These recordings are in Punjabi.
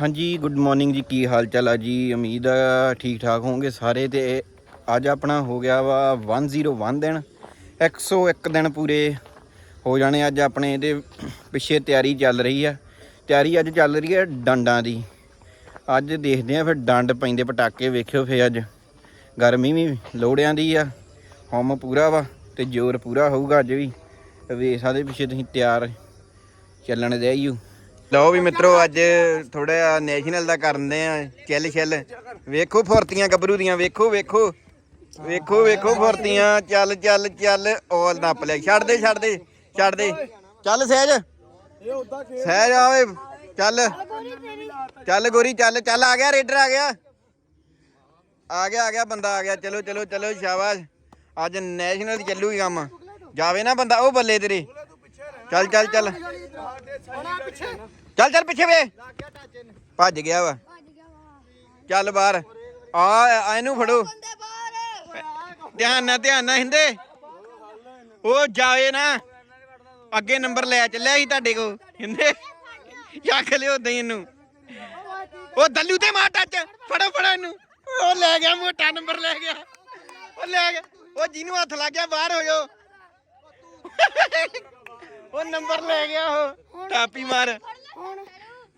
ਹਾਂਜੀ ਗੁੱਡ ਮਾਰਨਿੰਗ ਜੀ, ਕੀ ਹਾਲ ਚਾਲ ਆ ਜੀ? ਉਮੀਦ ਆ ਠੀਕ ਠਾਕ ਹੋਵੋਗੇ ਸਾਰੇ ਤੇ ਅੱਜ ਆਪਣਾ ਹੋ ਗਿਆ ਵਾ 101 ਦਿਨ। 101 ਦਿਨ ਪੂਰੇ ਹੋ ਜਾਣੇ ਅੱਜ ਆਪਣੇ ਇਹਦੇ ਪਿੱਛੇ ਤਿਆਰੀ ਚੱਲ ਰਹੀ ਆ। ਤਿਆਰੀ ਅੱਜ ਚੱਲ ਰਹੀ ਹੈ ਡੰਡਾਂ ਦੀ। ਅੱਜ ਦੇਖਦੇ ਆ ਫਿਰ ਡੰਡ ਪੈਂਦੇ ਪਟਾਕੇ, ਵੇਖਿਓ ਫੇ ਅੱਜ। ਗਰਮੀ ਵੀ ਲੋੜਿਆਂ ਦੀ ਆ, ਹਮ ਪੂਰਾ ਵਾ ਤੇ ਜ਼ੋਰ ਪੂਰਾ ਹੋਊਗਾ ਅੱਜ ਵੀ। ਵੇਖ ਸਕਦੇ ਪਿੱਛੇ ਤੁਸੀਂ ਤਿਆਰ ਚੱਲਣ ਦੇ ਆਈਓ ਲਓ ਵੀ ਮਿੱਤਰੋ, ਅੱਜ ਥੋੜਾ ਨੈਸ਼ਨਲ ਦਾ ਕਰਦੇ ਆ ਚੱਲ ਛੱਲ। ਵੇਖੋ ਫੁਰਤੀਆਂ ਗੱਭਰੂ ਦੀਆਂ, ਵੇਖੋ ਵੇਖੋ। ਵੇਖੋ ਵੇਖੋ ਫੁਰਤੀਆਂ, ਚੱਲ ਚੱਲ ਚੱਲ। ਔਲ ਨੱਪ ਲੈ, ਛੱਡ ਦੇ ਛੱਡ ਦੇ ਛੱਡ ਦੇ। ਚੱਲ ਸਹਿਜ। ਸਹਿਜ ਆਵੇ, ਚੱਲ। ਚੱਲ ਗੋਰੀ, ਚੱਲ ਚੱਲ। ਆ ਗਿਆ, ਰੇਡਰ ਆ ਗਿਆ। ਆ ਗਿਆ ਆ ਗਿਆ, ਬੰਦਾ ਆ ਗਿਆ। ਚਲੋ ਚਲੋ ਚਲੋ, ਸ਼ਾਬਾਸ਼। ਅੱਜ ਨੈਸ਼ਨਲ ਚੱਲੂਗੀ ਕੰਮ। ਜਾਵੇ ਨਾ ਬੰਦਾ, ਉਹ ਬੱਲੇ ਤੇਰੇ। ਚੱਲ ਚੱਲ ਚੱਲ। ਚੱਲ ਚੱਲ ਪਿੱਛੇ ਵੇ। ਭੱਜ ਗਿਆ ਵਾ। ਚੱਲ ਬਾਹਰ। ਆ ਇਹਨੂੰ ਫੜੋ। ਧਿਆਨ ਨਾਲ ਧਿਆਨ ਨਾਲ ਹਿੰਦੇ। ਉਹ ਜਾਵੇ ਨਾ। ਅੱਗੇ ਨੰਬਰ ਲੈ ਚੱਲਿਆ ਸੀ ਤੁਹਾਡੇ ਕੋ ਹਿੰਦੇ। ਚੱਕ ਲਿਓ ਦਈ ਇਹਨੂੰ। ਉਹ ਦੱਲੂ ਤੇ ਮਾਰ ਟੱਚ। ਫੜੋ ਫੜੋ ਇਹਨੂੰ। ਉਹ ਲੈ ਗਿਆ ਮੋਟਾ ਨੰਬਰ ਲੈ ਗਿਆ। ਉਹ ਲੈ ਗਿਆ। ਉਹ ਜਿਹਨੂੰ ਹੱਥ ਲੱਗ ਗਿਆ ਬਾਹਰ ਹੋ ਜਾਓ। ਉਹ ਨੰਬਰ ਲੈ ਗਿਆ ਉਹ। ਟਾਪੀ ਮਾਰ।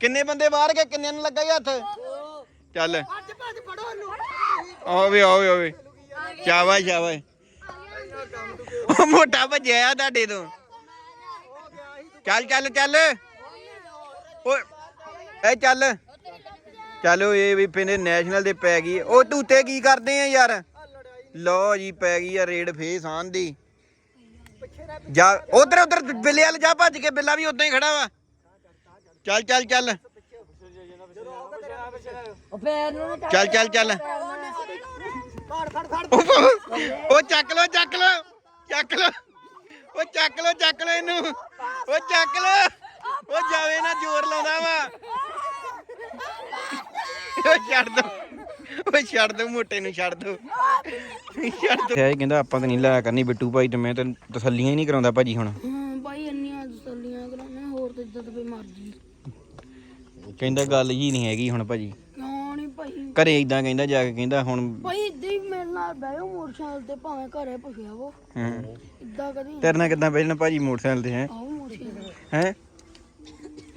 ਕਿੰਨੇ ਬੰਦੇ ਬਾਹਰ ਗਏ? ਕਿੰਨੇ ਨੂੰ ਲੱਗਾ ਈ ਹੱਥ? ਚੱਲ। ਆਵੇ ਆਵੇ ਆਵੇ ਸ਼ਾਬਾਸ਼ ਸ਼ਾਬਾਸ਼। ਉਹ ਮੋਟਾ ਭੱਜਿਆ ਆ ਤੁਹਾਡੇ ਤੋਂ। ਚੱਲ ਚੱਲ ਚੱਲ। ਓਏ ਇਹ ਚੱਲ। ਚਲੋ ਇਹ ਵੀ ਪਿੰਡ ਨੈਸ਼ਨਲ ਦੇ ਪੈ ਗਈ। ਉਹ ਧੂਤੇ ਕੀ ਕਰਦੇ ਆ ਯਾਰ? ਲੋ ਜੀ, ਪੈ ਗਈ ਆ ਰੇਡ ਫੇਸ ਆਨ ਦੀ। ਜਾ, ਉਧਰ ਉਧਰ, ਬਿੱਲੇ ਵਾਲ ਜਾ ਭੱਜ ਕੇ, ਬਿੱਲਾ ਵੀ ਉਦਾਂ ਹੀ ਖੜਾ ਵਾ। ਚੱਲ ਚੱਲ ਚੱਲ। ਚੱਲ ਚੱਲ ਚੱਲ। ਉਹ ਉਹ ਚੱਕ ਲੋ ਚੱਕ ਲੋ ਚੱਕ ਲੋ ਉਹ ਚੱਕ ਲੋ ਚੱਕ ਲੋ ਇਹਨੂੰ। ਉਹ ਚੱਕ ਲੋ ਉਹ ਜਾਵੇ ਨਾ ਜ਼ੋਰ ਲਾਉਂਦਾ ਵਾ। ਉਹ ਛੱਡ ਦੋ। ਉਹ ਛੱਡ ਦੋ ਮੋਟੇ ਨੂੰ ਛੱਡ ਦੋ। ਛੱਡ ਦੋ। ਇਹ ਕਹਿੰਦਾ ਆਪਾਂ ਤਾਂ ਨਹੀਂ ਲਾਇਆ ਕਰਨੀ ਬਿੱਟੂ ਭਾਈ ਤੇ ਮੈਂ ਤਾਂ ਤਸੱਲੀਆਂ ਹੀ ਨਹੀਂ ਕਰਾਉਂਦਾ ਭਾਜੀ ਹੁਣ ਹਾਂ ਭਾਈ ਇੰਨੀਆਂ ਤਸੱਲੀਆਂ ਕਰਾਉਣੇ ਹੋਰ ਤੇ ਇਦਾਂ ਤੇ ਮਰਜ਼ੀ ਕਹਿੰਦਾ ਗੱਲ ਹੀ ਨਹੀਂ ਹੈਗੀ ਹੁਣ ਭਾਜੀ। ਕਿਉਂ ਨਹੀਂ ਭਾਈ। ਘਰੇ ਇਦਾਂ ਕਹਿੰਦਾ ਜਾ ਕੇ ਕਹਿੰਦਾ ਹੁਣ ਭਾਈ ਇਦਾਂ ਹੀ ਮੇਰੇ ਨਾਲ ਬਹਿਓ ਮੋਟਰਸਾਈਕਲ ਤੇ ਭਾਵੇਂ ਘਰੇ ਪੁੱਛਿਆ ਵੋ। ਹੂੰ। ਇਦਾਂ ਕਦੀ ਤੇਰੇ ਨਾਲ ਕਿੱਦਾਂ ਬੈਠਣਾ ਭਾਜੀ ਮੋਟਰਸਾਈਕਲ ਤੇ ਹੈ? ਆਓ ਮੋਟਰਸਾਈਕਲ ਹੈ?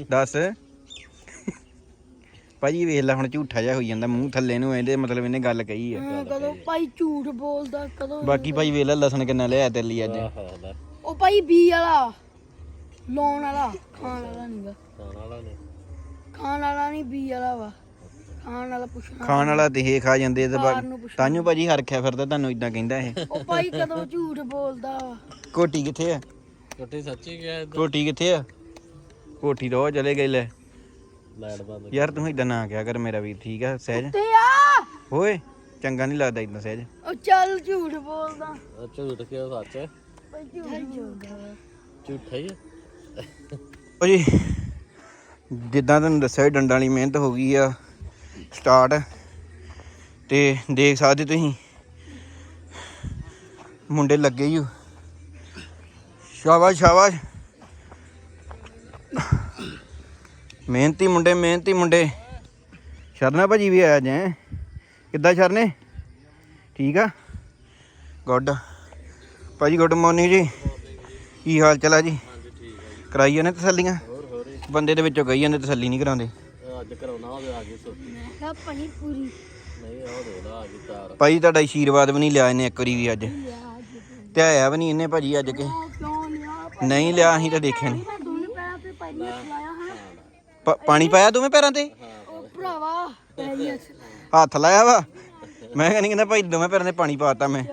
ਦੱਸ। ਭਾਜੀ ਵੇਖ ਲੈ ਹੁਣ ਝੂਠਾ ਜਿਹਾ ਹੋਈ ਜਾਂਦਾ ਮੂੰਹ ਥੱਲੇ ਨੂੰ ਇਹਦੇ ਮਤਲਬ ਇਹਨੇ ਗੱਲ ਕਹੀ ਆ। ਹਾਂ, ਕਦੋਂ ਭਾਈ ਝੂਠ ਬੋਲਦਾ ਕਦੋਂ ਬਾਕੀ ਭਾਈ ਵੇਖ ਲੈ ਲਸਣ ਕਿੰਨਾ ਲਿਆ ਤੇਰੇ ਲਈ ਅੱਜ। ਉਹ ਭਾਈ ਬੀ ਵਾਲਾ ਲਾਉਣ ਵਾਲਾ ਖਾਣ ਵਾਲਾ ਨਹੀਂਗਾ ਖਾਣ ਵਾਲਾ ਨਹੀਂ ਬੀ ਵਾਲਾ ਵਾ। ਖਾਣ ਵਾਲਾ ਪੁੱਛਣਾ ਖਾਣ ਵਾਲਾ ਤੇ ਇਹ ਖਾ ਜਾਂਦੇ ਤੇ ਬਾਹਰ ਨੂੰ ਪੁੱਛਣਾ। ਤਾਂਿਓ ਭਾਜੀ ਹਰਖਿਆ ਫਿਰਦਾ ਤੁਹਾਨੂੰ ਇਦਾਂ ਕਹਿੰਦਾ ਇਹ। ਉਹ ਭਾਈ ਕਦੋਂ ਝੂਠ ਬੋਲਦਾ ਵਾ। ਕੋਟੀ ਕਿੱਥੇ ਆ? ਛੋਟੀ ਸੱਚੀ ਗਿਆ ਕੋਟੀ ਕਿੱਥੇ ਆ? ਕੋਠੀ ਰੋ ਚਲੇ ਗਏ ਲੈ। ਲਾਈਟ ਬੰਦ ਯਾਰ ਤੂੰ ਇਦਾਂ ਨਾ ਕਿਹਾ ਕਰ ਮੇਰਾ ਵੀਰ ਠੀਕ ਆ ਸਹਿਜ? ਤੇ ਆ। ਓਏ ਚੰਗਾ ਨਹੀਂ ਲੱਗਦਾ ਇਦਾਂ ਸਹਿਜ। ਉਹ ਚੱਲ ਝੂਠ ਬੋਲਦਾ। ਝੂਠ ਕਿਉਂ ਸੱਚ? ਹੈ ਭਾਈ ਝੂਠ ਬੋਲਦਾ ਝੂਠਾ ਹੀ ਹੈ ਓ ਜੀ ਜਿੱਦਾਂ ਤੁਹਾਨੂੰ ਦੱਸਿਆ ਡੰਡਾਂ ਵਾਲੀ ਮਿਹਨਤ ਹੋ ਗਈ ਆ ਸਟਾਰਟ ਤੇ ਦੇਖ ਸਕਦੇ ਤੁਸੀਂ ਮੁੰਡੇ ਲੱਗੇ ਹੀ ਸ਼ਾਬਾਸ਼ ਸ਼ਾਬਾਸ਼। ਮਿਹਨਤੀ ਮੁੰਡੇ ਮਿਹਨਤੀ ਮੁੰਡੇ। ਸ਼ਰਨਾ ਭਾਜੀ ਵੀ ਆਇਆ ਜੈ ਕਿੱਦਾਂ ਸ਼ਰਨੇ? ਠੀਕ ਆ? ਗੁੱਡ ਭਾਜੀ ਗੁੱਡ ਮਾਰਨਿੰਗ ਜੀ। ਕੀ ਹਾਲ ਚਲਾ ਜੀ? ਕਰਾਈ ਜਾਂਦੇ ਤਸੱਲੀਆਂ? ਬੰਦੇ ਦੇ ਵਿੱਚੋਂ ਕਹੀ ਜਾਂਦੇ ਤਸੱਲੀ ਨਹੀਂ ਕਰਾਉਂਦੇ। ਅੱਜ ਕਰਾਉਣਾ ਹੋਵੇ ਆ ਗਈ ਸੋਤੀ ਮੈਂ ਕਿਹਾ ਪਣੀ ਪੂਰੀ। ਨਹੀਂ ਉਹ ਦੇਦਾ ਆ ਗਈ ਤਾਰ ਭਾਜੀ ਤੁਹਾਡਾ ਆਸ਼ੀਰਵਾਦ ਵੀ ਨਹੀਂ ਲਿਆ ਇਹਨੇ ਇੱਕ ਵਾਰੀ ਵੀ ਅੱਜ। ਤੇ ਆਇਆ ਵੀ ਨਹੀਂ ਇਹਨੇ ਭਾਜੀ ਅੱਜ ਕੇ? ਉਹ ਕਿਉਂ ਲਿਆ ਨਹੀਂ ਲਿਆ ਅਸੀਂ ਤਾਂ ਦੇਖਿਆ ਨਹੀਂ। ਮੈਂ ਦੋਨੇ ਪੈਰਾਂ ਤੇ ਪਹਿਲੀ ਹੱਥ ਲਾਇਆ ਹਾਂ ਪ- ਪਾਣੀ ਪਾਇਆ ਦੋਵੇਂ ਪੈਰਾਂ ਤੇ? ਉਹ ਭਰਾਵਾ ਹੱਥ। ਹੱਥ ਲਾਇਆ ਵਾ? ਮੈਂ ਕਹਿੰਦੀ ਕਹਿੰਦਾ ਭਾਈ ਦੋਵੇਂ ਪੈਰਾਂ ਤੇ ਪਾਣੀ ਪਾਤਾ ਮੈਂ। ਆ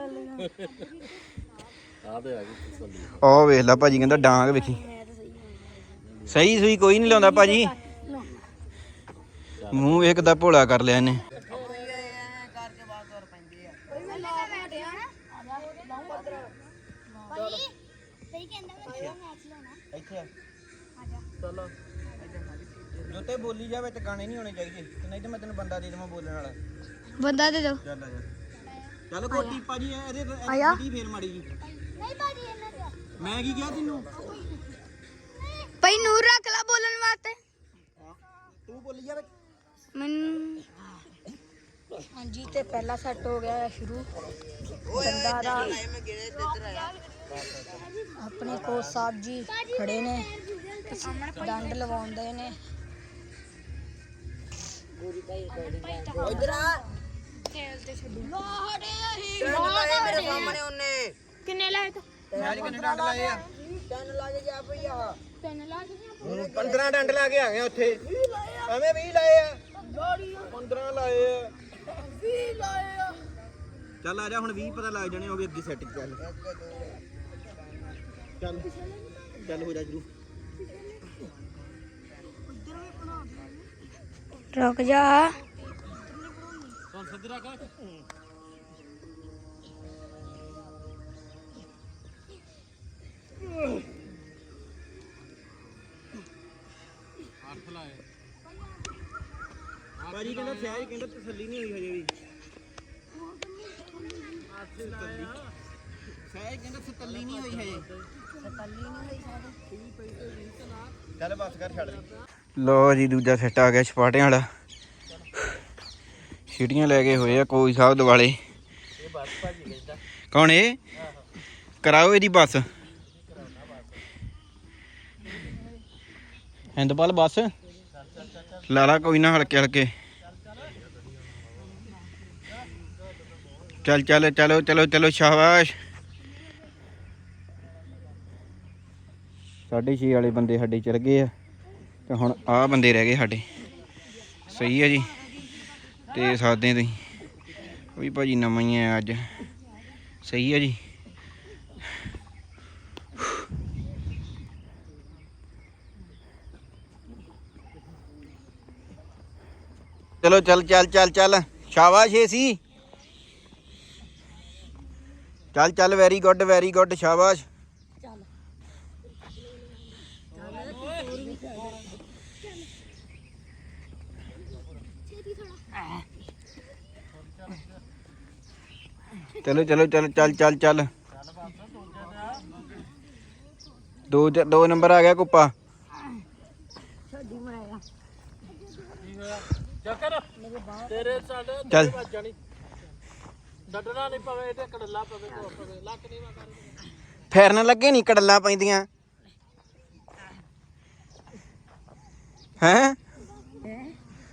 ਤੇ ਆ ਗਈ ਤਸੱਲੀ। ਉਹ ਵੇਖ ਲੈ ਭਾਜੀ ਕਹਿੰਦਾ ਡਾਂਗ ਵੇਖੀ। ਸਹੀ ਸੂਈ ਕੋਈ ਨਹੀਂ ਲਾਉਂਦਾ ਭਾਜੀ। ਮੂੰਹ ਵੇਖਦਾ ਭੋਲਾ ਕਰ ਲਿਆ ਇਹਨੇ। ਇੱਥੇ ਆ ਚਲੋ ਜੋਤੇ ਬੋਲੀ ਜਾ ਵਿੱਚ ਗਾਣੇ ਨਹੀਂ ਹੋਣੇ ਚਾਹੀਦੇ। ਤੇ ਨਹੀਂ ਤੇ ਮੈਂ ਤੈਨੂੰ ਬੰਦਾ ਦੇ ਦੇਵਾਂ ਬੋਲਣ ਵਾਲਾ। ਬੰਦਾ ਦੇ ਦੋ ਚੱਲ ਆ ਜਾ। ਚੱਲ ਕੋਟੀ ਭਾਜੀ ਇਹਦੇ? ਇਹਦੀ ਫੇਰ ਮਾੜੀ ਜੀ। ਨਹੀਂ ਭਾਜੀ ਇਹਨਾਂ ਦਾ ਮੈਂ ਕੀ ਕਿਹਾ ਤੈਨੂੰ? ਭਾਈ ਨੂਰ ਰੱਖ ਲਾ ਬੋਲਣ ਵਾਸਤੇ। ਤੂੰ ਬੋਲੀ ਜਾ ਵਿੱਚ ਮੈਨੂੰ ਹਾਂਜੀ ਤੇ ਪਹਿਲਾ ਸੈੱਟ ਹੋ ਗਿਆ ਹੈ ਸ਼ੁਰੂ ਬੰਦਾ ਦਾ ਆਪਣੇ ਕੋਚ ਸਾਹਿਬ ਜੀ ਖੜੇ ਨੇ। ਡੰਡ ਲਵਾਉਂਦੇ ਨੇ। ਕਿੰਨੇ ਲਾਏ ਤਾ ਮੈਚ ਕਿੰਨੇ ਡੰਡ ਲਾਏ ਆ ਤਿੰਨ ਲਾ ਕੇ ਜਾ ਪਈ ਆ ਤਿੰਨ ਲਾ ਕੇ 15 ਡੰਡ ਲਾ ਕੇ ਆ ਗਏ ਉੱਥੇ ਐਵੇਂ 20 ਲਾਏ ਆ 15 ਲਾਏ ਆ 20 ਲਾਏ ਆ ਚੱਲ ਆ ਜਾ ਹੁਣ 20 ਪਤਾ ਲੱਗ ਜਾਣੇ ਹੋਗੇ ਅੱਗੇ ਸੈੱਟ ਚੱਲ ਚੱਲ ਚੱਲ ਹੋ ਜਾ ਸ਼ੁਰੂ ਰੁਕ ਜਾ ਹੁਣ ਸਿੱਧੀ ਰੱਖ ਅੱਠ ਲਾਏ ਬਾਜੀ ਕਹਿੰਦਾ ਸਿਆਜ ਕਹਿੰਦਾ ਤਸੱਲੀ ਨਹੀਂ ਹੋਈ ਹਜੇ ਵੀ। ਸਿਆਜ ਕਹਿੰਦਾ ਤਸੱਲੀ ਨਹੀਂ ਹੋਈ ਹਜੇ। ਚੱਲ ਬਸ ਕਰ ਛੱਡ ਦੇ। ਲੋ ਜੀ ਦੂਜਾ ਸੈੱਟ ਆ ਗਿਆ ਛਪਾਟਿਆਂ ਵਾਲਾ। ਛੀਟੀਆਂ ਲੈ ਕੇ ਹੋਏ ਆ ਕੋਈ ਸਾਹਿਬ ਦਿਵਾਲੇ ਇਹ ਬਸ ਭਾਜੀ ਕਹਿੰਦਾ। ਕੌਣ ਇਹ? ਕਰਾਓ ਇਹਦੀ ਬੱਸ। ਹਿੰਦਪਾਲ ਬੱਸ ਲਾਲਾ ਕੋਈ ਨਾ, ਹਲਕੇ ਹਲਕੇ। ਚੱਲ ਚੱਲ, ਚਲੋ ਚਲੋ ਚਲੋ, ਸ਼ਾਬਾਸ਼। ਸਾਢੇ ਛੇ ਵਾਲੇ ਬੰਦੇ ਸਾਡੇ ਚਲ ਗਏ ਆ, ਤੇ ਹੁਣ ਆਹ ਬੰਦੇ ਰਹਿ ਗਏ ਸਾਡੇ। ਸਹੀ ਹੈ ਜੀ, ਤੇ ਸਾਦੇ ਤੁਸੀਂ ਉਹ ਵੀ ਭਾਜੀ ਨਵਾਂ ਹੀ ਆ ਅੱਜ। ਸਹੀ ਆ ਜੀ। चलो चल चल चल चल। शाबाश, एसी। चल चल वेरी गुड वेरी गुड शाबाश। चलो चलो चलो, चल चल चल। दो दो नंबर आ गया कुप्पा। ਚੱਕਰ ਤੇਰੇ ਸਾਡੇ ਚੱਲ। ਤੇਰੇ ਵੱਜ ਜਾਣੀ। ਛੱਡਣਾ ਨਹੀਂ ਪਵੇ ਤੇ ਕੜਲਾ ਪਵੇ ਕੋ ਪਵੇ ਲੱਕ ਨਹੀਂ ਵਾ ਕਰ ਫੇਰਨ ਲੱਗੇ ਨਹੀਂ ਕੜਲਾਂ ਪੈਂਦੀਆਂ। ਹੈ?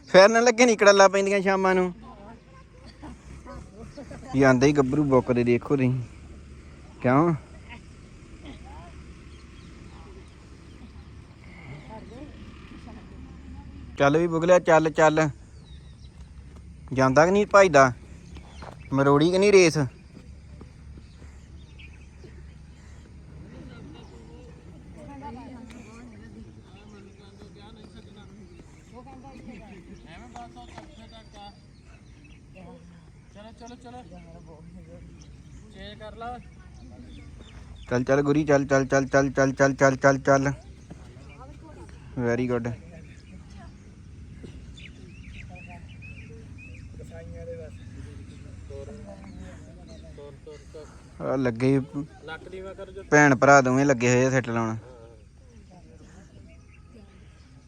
ਫੇਰਨ ਲੱਗੇ ਨਹੀਂ ਕੜਲਾਂ ਪੈਂਦੀਆਂ ਸ਼ਾਮਾਂ ਨੂੰ। ਜਾਂਦੇ ਹੀ ਗੱਭਰੂ ਬੁੱਕਦੇ ਦੇਖੋ ਤੁਸੀਂ। ਕਿਉਂ? ਚੱਲ ਵੀ ਬੁਗਲਿਆ, ਚੱਲ ਚੱਲ। ਜਾਂਦਾ ਕਿ ਨਹੀਂ ਭਜਦਾ ਮਰੋੜੀ ਕਿ ਨਹੀਂ ਰੇਸ? ਚੱਲ ਚੱਲ ਗੁਰੀ, ਚੱਲ ਚੱਲ ਚੱਲ ਚੱਲ ਚੱਲ ਚੱਲ ਚੱਲ ਚੱਲ ਚੱਲ। ਵੈਰੀ ਗੁੱਡ ਲੱਗੇ ਲੱਕ ਕਰ ਜੋ ਭੈਣ ਭਰਾ ਦੋਵੇਂ ਲੱਗੇ ਹੋਏ ਆ ਸੈੱਟ ਲਾਉਣ।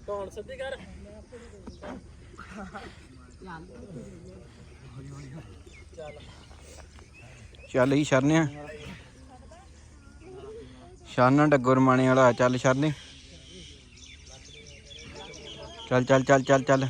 ਧੌਣ ਸਿੱਧੀ ਕਰ? ਚੱਲ ਹੀ ਸ਼ਰਨਿਆ ਸ਼ਾਨਾ ਡੱਗੋ ਰਮਾਣੇ ਵਾਲਾ ਚੱਲ ਸ਼ਰਨੇ। ਚੱਲ ਚੱਲ ਚੱਲ ਚੱਲ ਚੱਲ।